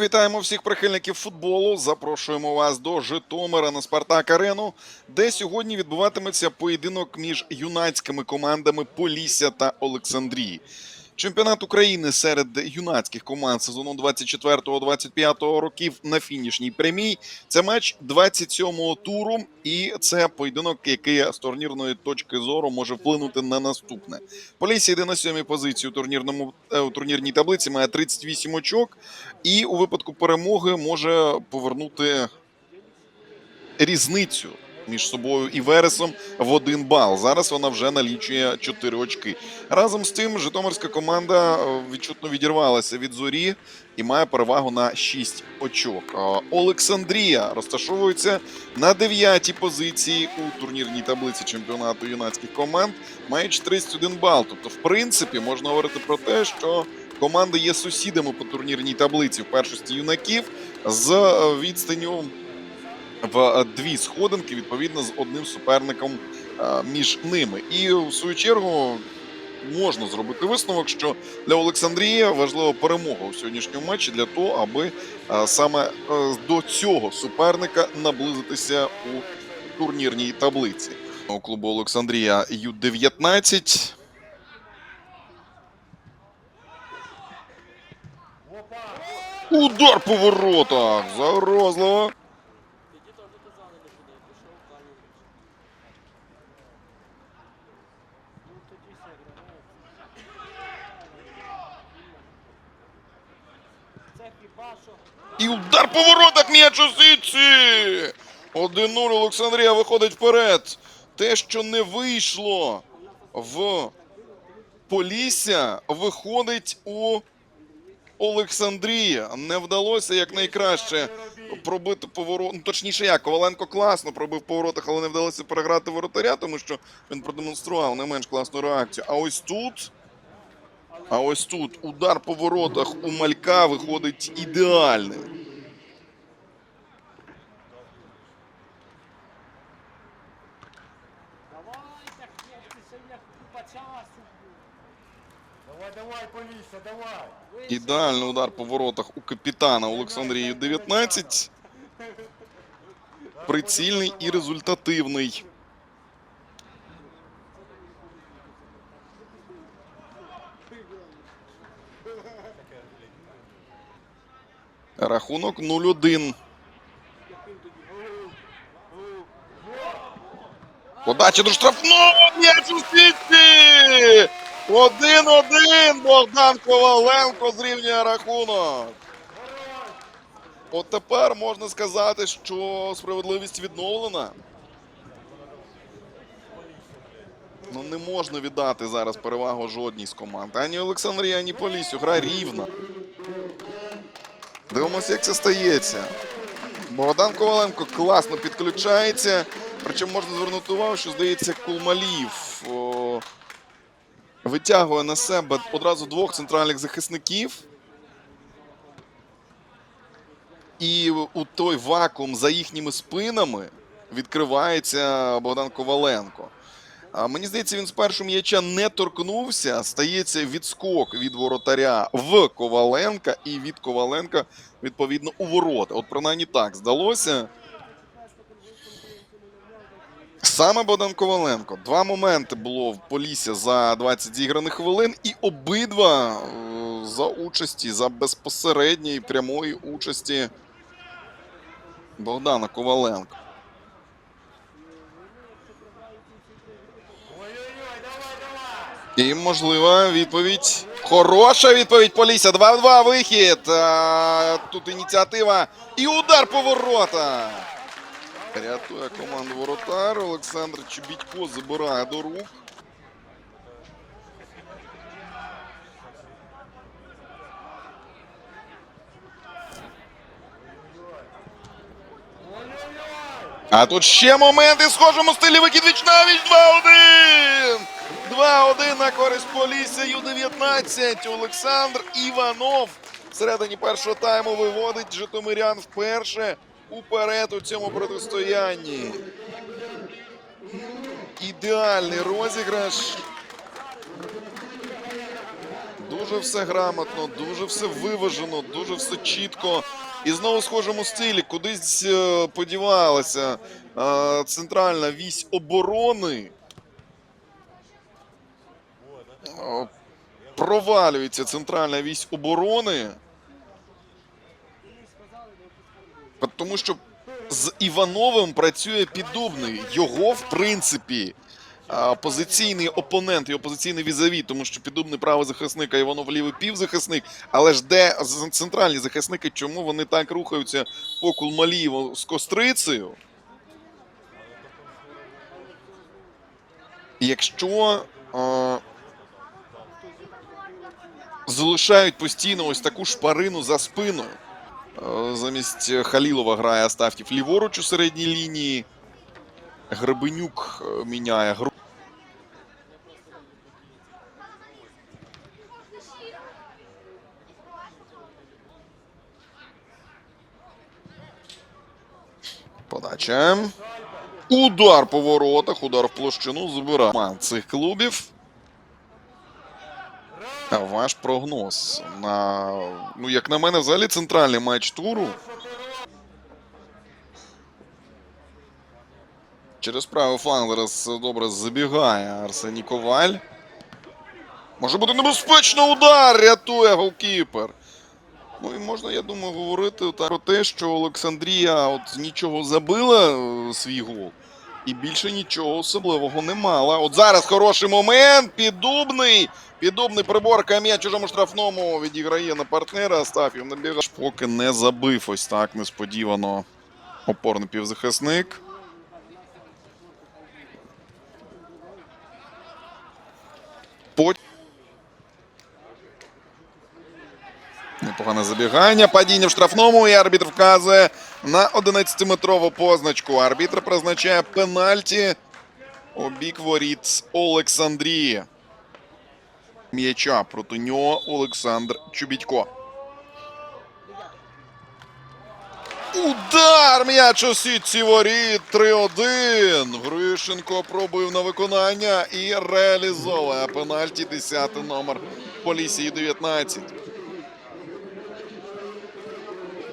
Вітаємо всіх прихильників футболу. Запрошуємо вас до Житомира на Спартак Арену, де сьогодні відбуватиметься поєдинок між юнацькими командами Полісся та Олександрії. Чемпіонат України серед юнацьких команд сезону 24-25 років на фінішній прямій. Це матч 27-го туру, і це поєдинок, який з турнірної точки зору може вплинути на наступне. Полісся йде на сьомій позиції у турнірному е, у турнірній таблиці, має 38 очок, і у випадку перемоги може повернути різницю між собою і Вересом в один бал. Зараз вона вже налічує 4 очки. Разом з тим, Житомирська команда е, відчутно відірвалася від зорі і має перевагу на 6 очок. Е, Олександрія розташовується на 9-й позиції у турнірній таблиці чемпіонату юнацьких команд. Маючи 31 бал. Тобто, в принципі, можна говорити про те, що команди є сусідами по турнірній таблиці в першості юнаків з е, відстанню в е, дві сходинки, відповідно, з одним суперником е, між ними. І в свою чергу можна зробити висновок, що для Олександрії важлива перемога у сьогоднішньому матчі для того, аби е, саме до цього суперника наблизитися у турнірній таблиці. У клубу Олександрія Ю-19. Удар по воротах! Загрозливо. І удар по воротах м'яч у сітці! 1-0 Олександрія виходить вперед. Те, що не вийшло в Полісся, виходить у Олександрія. Не вдалося якнайкраще пробити поворот. Ну, точніше, як Коваленко класно пробив по воротах, але не вдалося переграти воротаря, тому що він продемонстрував не менш класну реакцію. А ось тут. А ось тут удар по воротах у малька виходить часу. Давай, давай, Полісся, давай. Ідеальний удар по воротах у капітана Олександрії 19. Прицільний і результативний. Рахунок 0-1. Подача до штрафного м'яч у сітці! Один-один Богдан Коваленко зрівнює рахунок. От тепер можна сказати, що справедливість відновлена. Ну не можна віддати зараз перевагу жодній з команд. Ані Олександрії, ані Полісю. Гра рівна. Дивимося, як це стається. Богдан Коваленко класно підключається. Причому можна звернути увагу, що здається, Кулмалів о, витягує на себе одразу двох центральних захисників. І у той вакуум за їхніми спинами відкривається Богдан Коваленко. Мені здається, він спершу м'яча не торкнувся. Стається відскок від воротаря в Коваленка, і від Коваленка, відповідно, у ворота. От принаймні так здалося. Саме Богдан Коваленко. Два моменти було в Полісся за 20 зіграних хвилин, і обидва е, за участі, за безпосередньої прямої участі Богдана Коваленка. Ой-ой-ой, давай, давай. І можлива відповідь. Хороша відповідь Полісся. 2-2 вихід. А, тут ініціатива. І удар по ворота. Рятує команду воротар. Олександр Чубітько забирає до рук. А тут ще момент і схожому стилі викид Вічнавіч 2-1! 2-1 на користь Полісся Ю-19. Олександр Іванов всередині першого тайму виводить Житомирян вперше уперед у цьому протистоянні. Ідеальний розіграш. Дуже все грамотно, дуже все виважено, дуже все чітко. І знову схожому стилі кудись е, подівалася е, центральна вісь оборони. Провалюється центральна вісь оборони. Тому що з Івановим працює піддубний. Його, в принципі, позиційний опонент і опозиційний візаві, тому що піддубний правий захисник, а Іванов лівий півзахисник. Але ж де центральні захисники, чому вони так рухаються по Кулмалієву з Кострицею? Якщо залишають постійно ось таку шпарину за спиною. Е, Замість Халілова грає Астафтів ліворуч у середній лінії. Гребенюк е, міняє гру. Подача. Удар по воротах, удар в площину команд цих клубів. Ваш прогноз на, ну, як на мене, взагалі центральний матч туру. Через правий фланг зараз добре забігає Арсеній Коваль. Може бути небезпечно удар, рятує голкіпер. Ну і можна, я думаю, говорити про те, що Олександрія от нічого забила е, свій гол. І більше нічого особливого не мала. От зараз хороший момент. Піддубний. Піддубний приборка м'яч чужому штрафному відіграє на партнера. Астафів набігає. Поки не забив ось так несподівано опорний півзахисник. Непогане забігання. Падіння в штрафному. І арбітр вказує на 11-метрову позначку. Арбітр призначає пенальті у бік воріт Олександрії. М'яча проти нього Олександр Чубітько. Удар! М'яч у сітці воріт 3-1. Гришенко пробив на виконання і реалізовує пенальті 10 номер Полісії 19.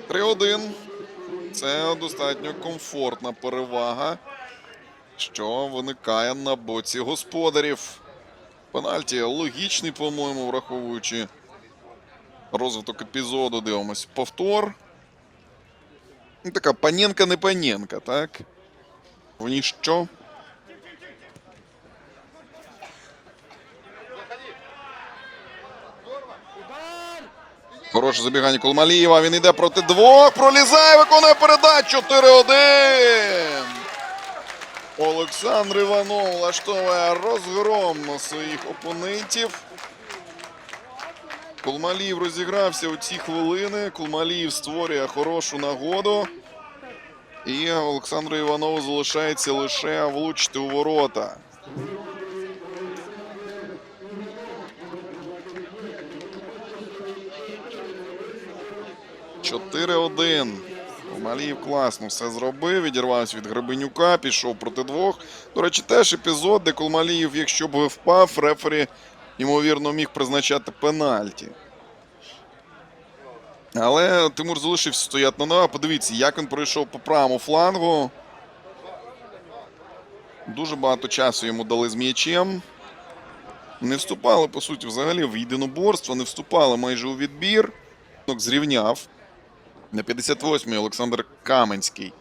3-1. Це достатньо комфортна перевага, що виникає на боці господарів. Пенальті логічний, по-моєму, враховуючи розвиток епізоду. Дивимось. Повтор. Ну, така паненка не паненка, так? В ніщо. Хороше забігання Кулмалієва. Він йде проти двох. Пролізає, виконує передачу. 4-1. Олександр Іванов влаштовує розгром своїх опонентів. Кулмаліїв розігрався у ці хвилини. Кулмаліїв створює хорошу нагоду. І Олександру Іванову залишається лише влучити у ворота. Чотири-один. Кулмаліїв класно все зробив, відірвався від Гребенюка, пішов проти двох. До речі, теж епізод, де Кулмаліїв, якщо б впав, рефері, ймовірно, міг призначати пенальті. Але Тимур залишився стояти на ногах. Подивіться, як він пройшов по правому флангу. Дуже багато часу йому дали з м'ячем. Не вступали, по суті, взагалі в єдиноборство, не вступали майже у відбір. Зрівняв. На 58-й Олександр Каменський.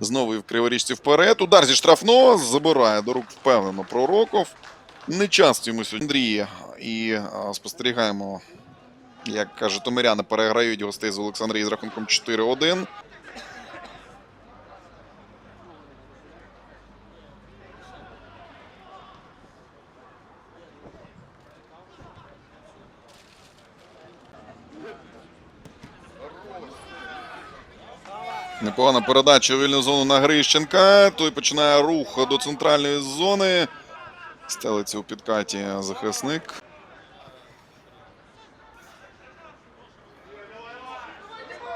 Знову в криворіжці вперед. Удар зі штрафного забирає до рук впевнено Пророков. Не часто йому сьогодні Андрій. І а, спостерігаємо, як каже Томиряни, переграють гостей з Олександрії з рахунком 4-1. Непогана передача у вільну зону на Грищенка. Той починає рух до центральної зони. Стелиться у підкаті захисник.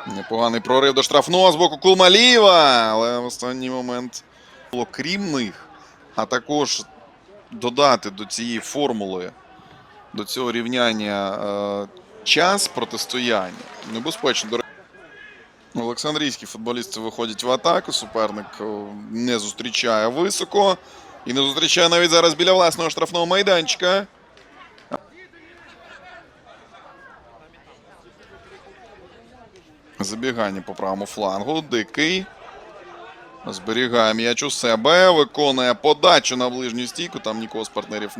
Непоганий прорив до штрафного з боку Кулмалієва. Але в останній момент було крім них, а також додати до цієї формули до цього рівняння е, час протистояння. Небезпечно. Олександрійські футболісти виходять в атаку. Суперник е, не зустрічає високо. І не зустрічає навіть зараз біля власного штрафного майданчика. Забігання по правому флангу. Дикий. Зберігає м'яч у себе. Виконує подачу на ближню стійку. Там нікого з партнерів.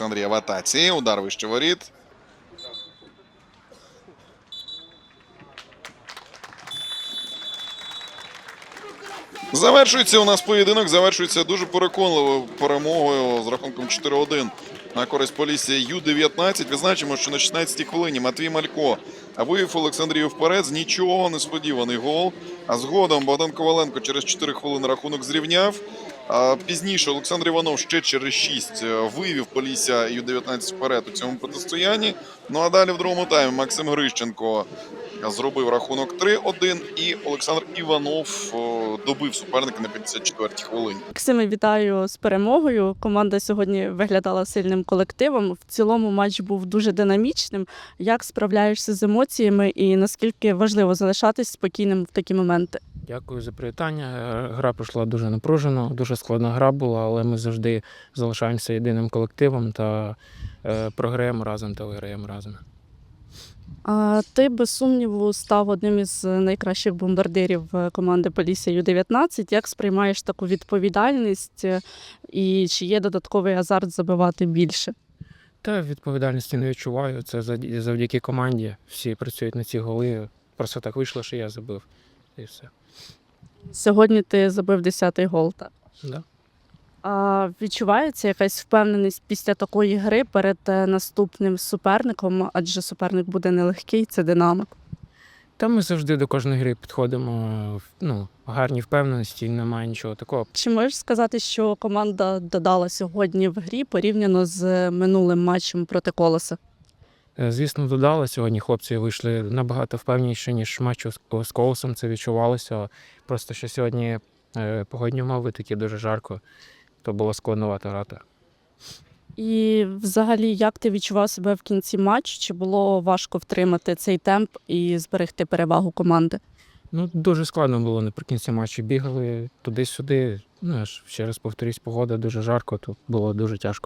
Олександрія в атаці. Удар вище воріт. Завершується у нас поєдинок. Завершується дуже переконливою перемогою з рахунком 4-1 на користь Полісся Ю-19. Відзначимо, що на 16-й хвилині Матвій Малько вивів Олександрію вперед з нічого несподіваний гол. А згодом Богдан Коваленко через 4 хвилини рахунок зрівняв. Пізніше Олександр Іванов ще через 6 вивів Полісся Ю-19 вперед у цьому протистоянні. Ну а далі в другому таймі Максим Грищенко зробив рахунок 3-1 і Олександр Іванов добив суперника на 54-й хвилині. Максиме, вітаю з перемогою. Команда сьогодні виглядала сильним колективом. В цілому матч був дуже динамічним. Як справляєшся з емоціями і наскільки важливо залишатись спокійним в такі моменти? Дякую за привітання. Е, Гра пройшла дуже напружено, дуже складна гра була, але ми завжди залишаємося єдиним колективом та е, програємо разом та виграємо разом. А ти без сумніву став одним із найкращих бомбардирів е, команди Полісся Ю-19. Як сприймаєш таку відповідальність і чи є додатковий азарт забивати більше? Та відповідальності не відчуваю. Це завдяки команді. Всі працюють на ці голи. Просто так вийшло, що я забив. І все. Сьогодні ти забив 10-й гол. Так? Да. А відчувається якась впевненість після такої гри перед е, наступним суперником, адже суперник буде нелегкий, це динамик. Та ми завжди до кожної гри підходимо в- ну, гарній впевненості, немає нічого такого. Чи можеш сказати, що команда додала сьогодні в грі порівняно з минулим матчем проти колоса? Е, Звісно, додали. Сьогодні хлопці вийшли набагато впевніше, ніж матч з- Колосом. Це відчувалося. Просто що сьогодні е, погодні умови такі дуже жарко, то було складновато грати. І взагалі, як ти відчував себе в кінці матчу? Чи було важко втримати цей темп і зберегти перевагу команди? Ну, дуже складно було наприкінці матчу. Бігали туди-сюди. Ну, я ж ще раз повторюсь, погода дуже жарко, то було дуже тяжко.